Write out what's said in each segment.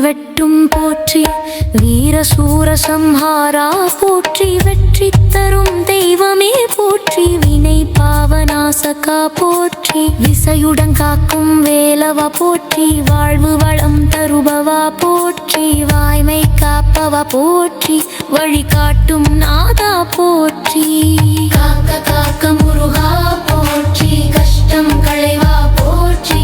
வெட்டும் போற்றி வீர சூர சம்ஹாரா போற்றி வெற்றி தரும் தெய்வமே போற்றி வினை பாவநாசகா போற்றி விசையுடன் காக்கும் வேலவா போற்றி வாழ்வு வளம் தருபவா போற்றி வாய்மை காப்பவா போற்றி வழிகாட்டும் நாதா போற்றி. காக்க காக்க முருகா போற்றி கஷ்டம் களைவா போற்றி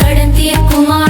கடந்திய குமார்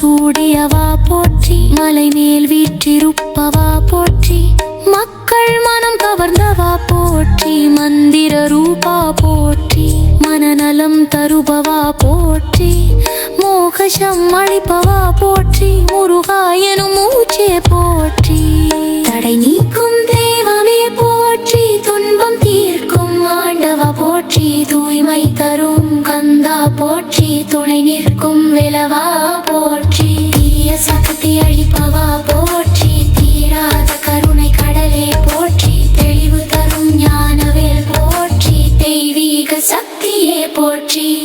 சூடியவா போற்றி மலை மேல் வீற்றிருப்பவா போற்றி மக்கள் மனம் கவர்ந்தவா போற்றி மந்திர ரூபா போற்றி மனநலம் தருபவா போற்றி மோகஷம் அழிப்பவா போற்றி முருகா எனும் மூச்சே போற்றி. துணை நிற்கும் விலவா போற்றி. தீய சக்தி அழிப்பவா போற்றி. தீராத கருணை கடலே போற்றி. தெளிவு தரும் ஞானவேல் போற்றி. தெய்வீக சக்தியே போற்றி.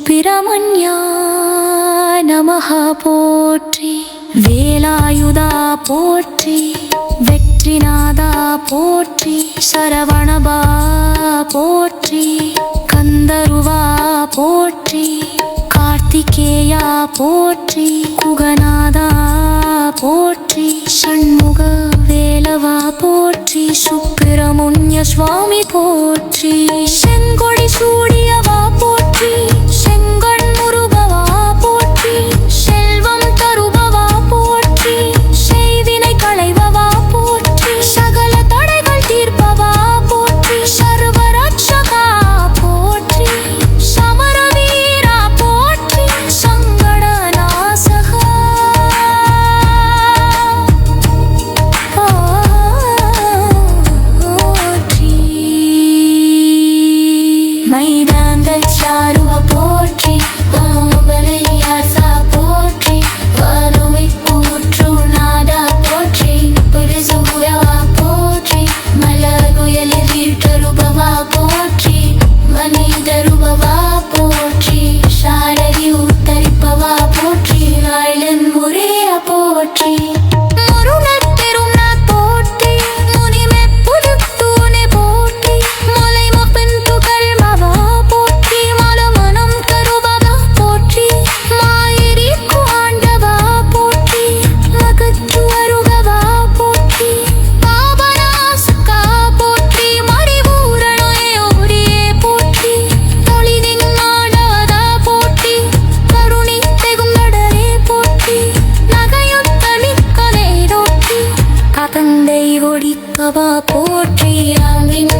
சுப்பிரமணியா நமஹ போற்றி. வேலாயுதா போற்றி. வெற்றிநாதா போற்றி. சரவணபா போற்றி. கந்தருவா போற்றி. கார்த்திகேயா போற்றி. குகநாதா போற்றி. ஷண்முக வேலவா போற்றி. சுப்பிரமுன்ய சுவாமி போற்றி. செங்கொடி சூடியவா போற்றி. செங்கண் போற்றி அங்கின்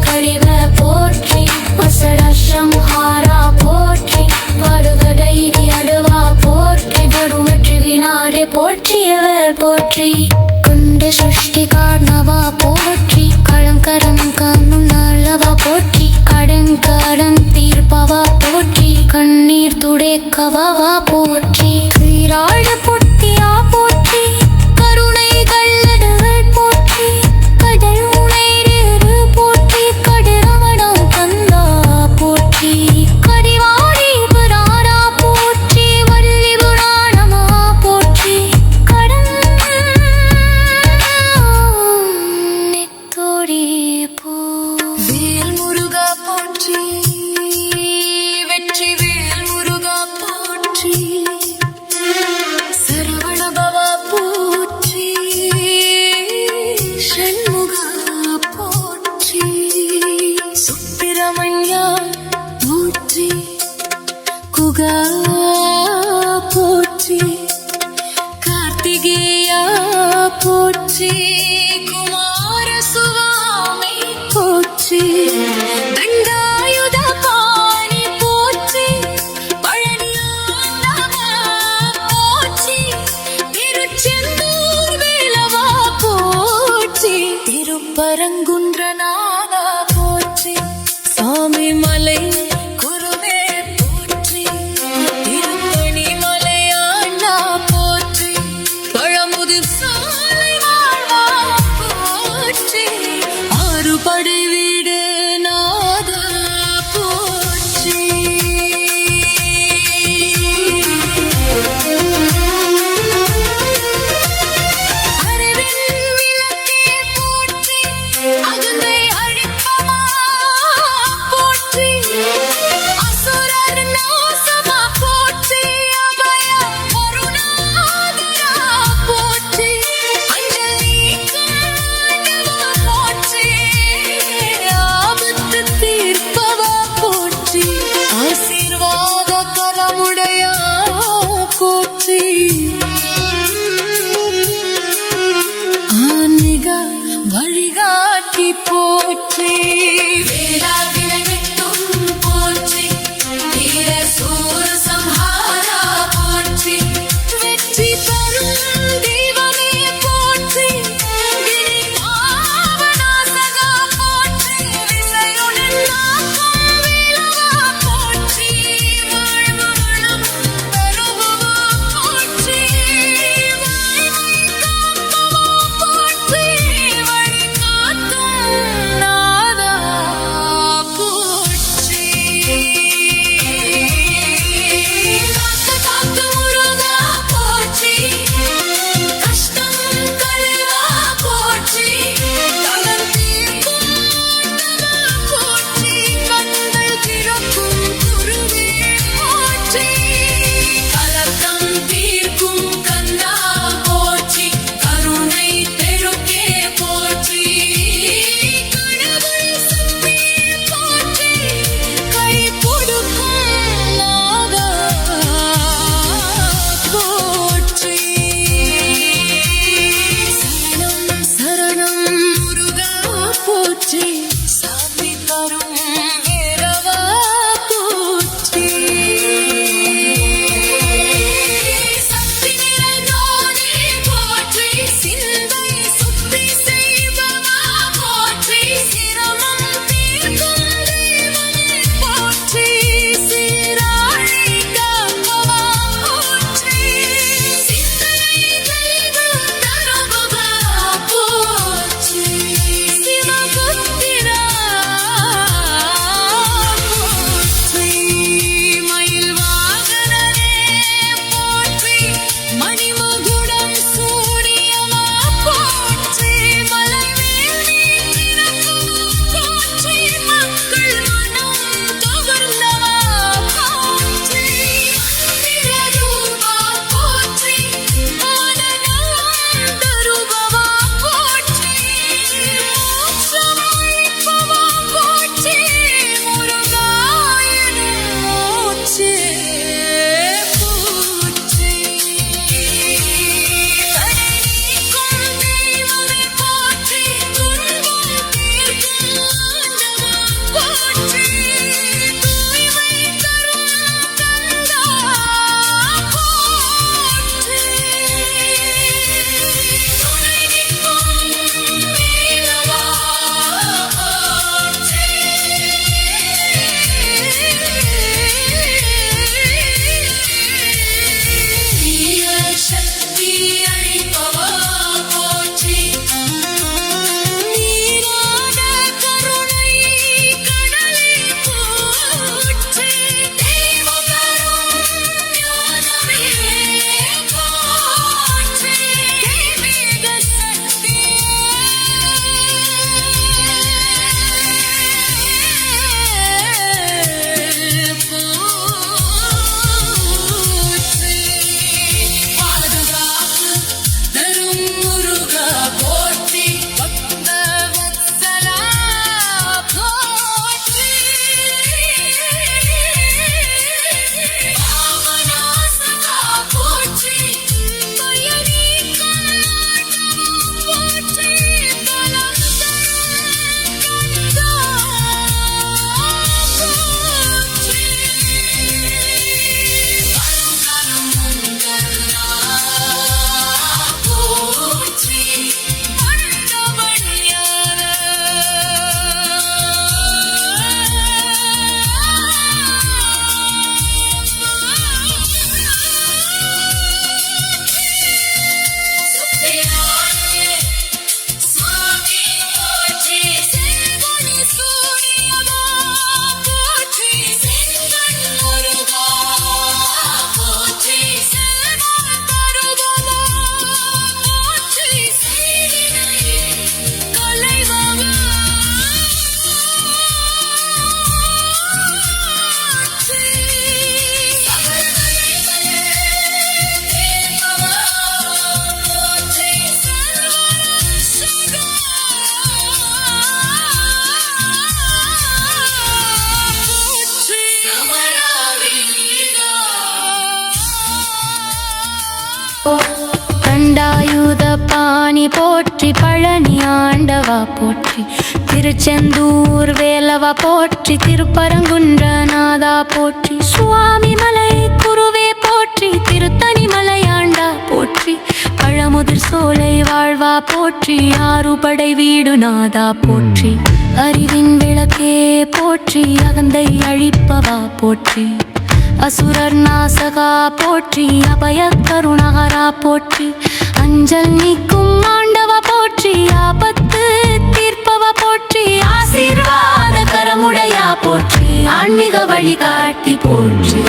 சுவாமி போற்றி பழனி ஆண்டவா போற்றி. திருச்செந்தூர் வேலவா போற்றி திருப்பரங்குன்றநாதா போற்றி. சுவாமி மலை குருவே போற்றி திருத்தணி மலையாண்டா போற்றி. பழமுதிர் சோலை வாழ்வா போற்றி ஆறுபடை வீடு நாதா போற்றி. அறிவின் விளக்கே போற்றி அகந்தை அழிப்பவா போற்றி. அசுரர் நாசகா போற்றி அபய கருணகரா போற்றி. அஞ்சல் நீக்கும் ஆண்டவ போற்றி ஆபத்து தீர்ப்பவ போற்றி ஆசீர்வாத கரமுடையா போற்றி ஆன்மீக வழிகாட்டி போற்றி.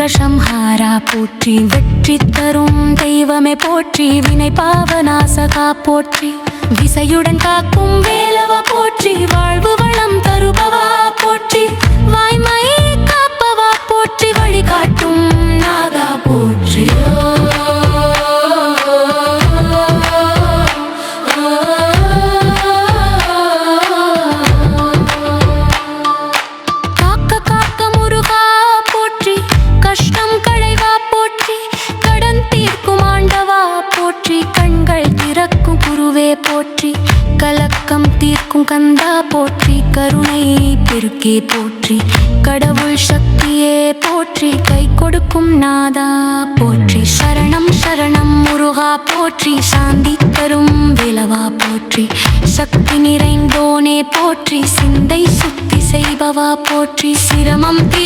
சூரசம்ஹாரா போற்றி வெற்றி தரும் தெய்வமே போற்றி வினை பாவநாசகா போற்றி. விசையுடன் காக்கும் வேலவ போற்றி வாழ்வு வளம் தருபவா போற்றி சிரமம் தீ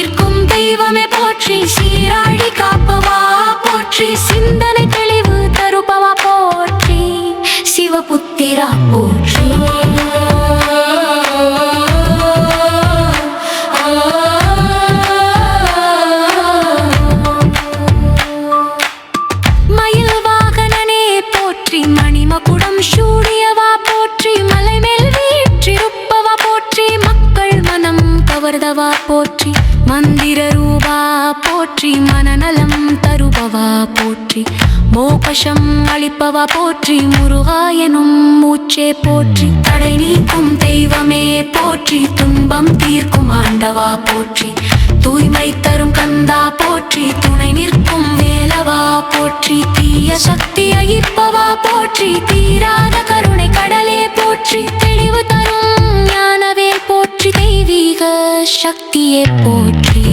மோபஷம் அளிப்பவா போற்றி முருகா எனும் மூச்சே போற்றி. தடை நீக்கும் தெய்வமே போற்றி துன்பம் தீர்க்கும் ஆண்டவா போற்றி. தூய்மை தரும் கந்தா போற்றி துணை நிற்கும் வேலவா போற்றி. தீய சக்தி அயிப்பவா போற்றி தீராத கருணை கடலே போற்றி. தெளிவு தரும் ஞானவே போற்றி தெய்வீக சக்தியே போற்றி.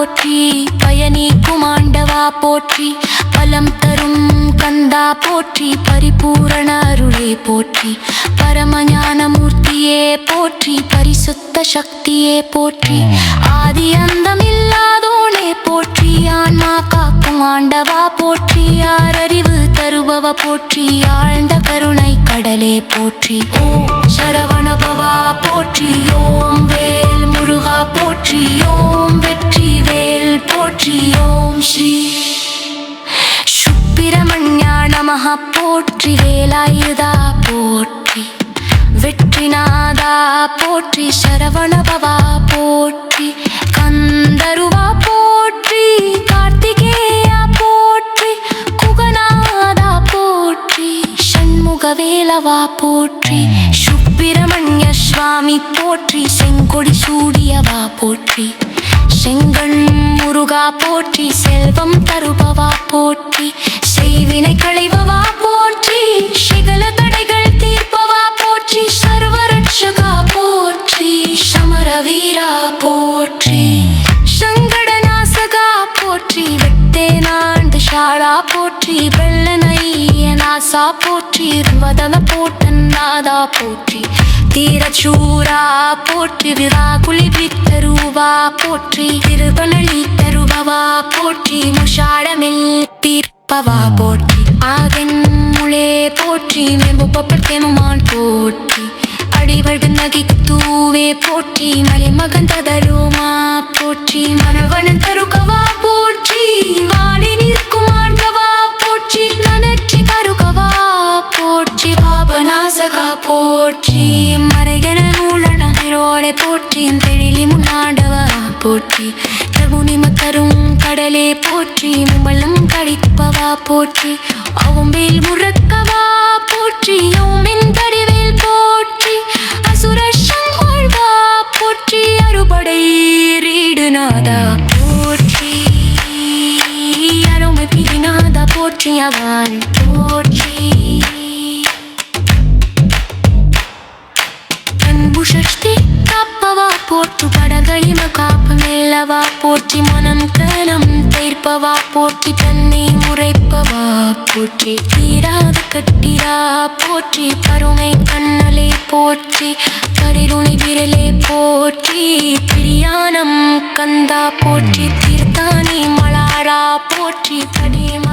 போற்றி பயனீக்கும் ஆண்டவா போற்றி பலம் தரும் கந்தா போற்றி பரிபூரண அருளே போற்றி பரமஞான மூர்த்தியே போற்றி பரிசுத்த சக்தியே போற்றி. ஆதி அந்தம் இல்லாதோனே போற்றி ஆன்மா காக்கும் ஆண்டவா? போற்றி ஆரறிவு தருபவ? போற்றி ஆழ்ந்த கருணை கடலே போற்றி. ஓம் சரவணபவா போற்றி ஓம் வேல் முருகா போற்றி ஓம் வெற்றி வேல் போற்றி ஓம் ஸ்ரீ சுப்பிரமணியா நமஹ. போற்றி வேலாயுதா? போற்றி. வெற்றிநாதா? போற்றி சரவணபவா? போற்றி. சண்முகவேலவா போற்றி. சுப்பிரமணிய சுவாமி போற்றி. செங்கொடி சூடியவா போற்றி. செங்கண் முருகா போற்றி. செல்வம் தருபவா போற்றி. செய்வினை களைபவா போற்றி. சிகல தடைகள் தீர்ப்பவா போற்றி. சர்வரட்சகா போற்றி. சமர வீரா போற்றி. சங்கடநாசகா போற்றி. வெட்டேனாண்டு ஷாலா போற்றி. வெள்ளனையனாசா போற்றி வதன போட்டன் நாதா போற்றி. தீரச்சூரா போற்றி விராகுலி வித்தருவா போற்றி. திருவனளி தருபவா போற்றி முஷாடமில் தீர்ப்பவா போற்றி. ஆகன் முளே போற்றி மேம்பு மெம்புப்பட்டெனுமான் போற்றி. அடிவடு நகித்தூவே போற்றி மலை மகன் ததருமா போற்றி. மனவனன் தருகவா போற்றி வாடி நிற்க போற்றி மறைகன நூலன திரோடை போற்றி என் தெழிலி முன்னாண்டவா போற்றி. பிரகுனிம தரும் கடலே போற்றி மும்பலம் கழிப்பவா போற்றி. அவும்பேல் முறக்கவா போற்றி ஓமின் தடிவேல் போற்றி. அசுரஷம் வாழ்வா போற்றி அறுபடை ரீடுநாதா போற்றி. அருமை பிரிநாதா போற்றியவான் போற்றி மனம் கலம் தேர்ப்பவா போற்றி தன்னை முறைப்பவா போற்றி தீராத கட்டிரா போற்றி பருமை கண்ணலே போற்றி கடிருணி விரலே போற்றி பிரியாணம் கந்தா. போற்றி தீர்த்தானி மலாரா? போற்றி தடிமா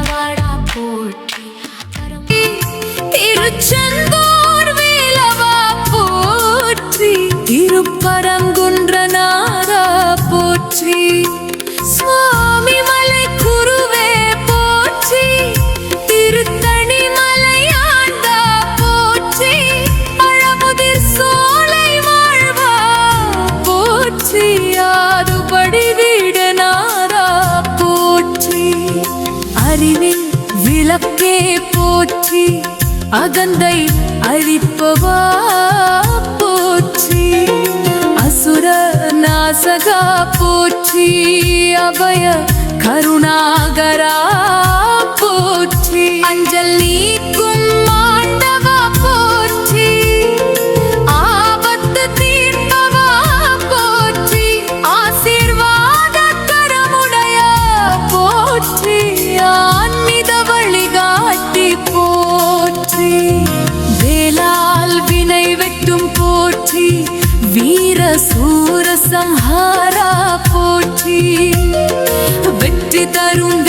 அகந்தை அழிப்பவா போற்றி? அசுர நாசகா போற்றி? அபய கருணாகரா போற்றி? அஞ்சல் சூர சம்ஹாரா போற்றி வெற்றி தரும் தெய்வா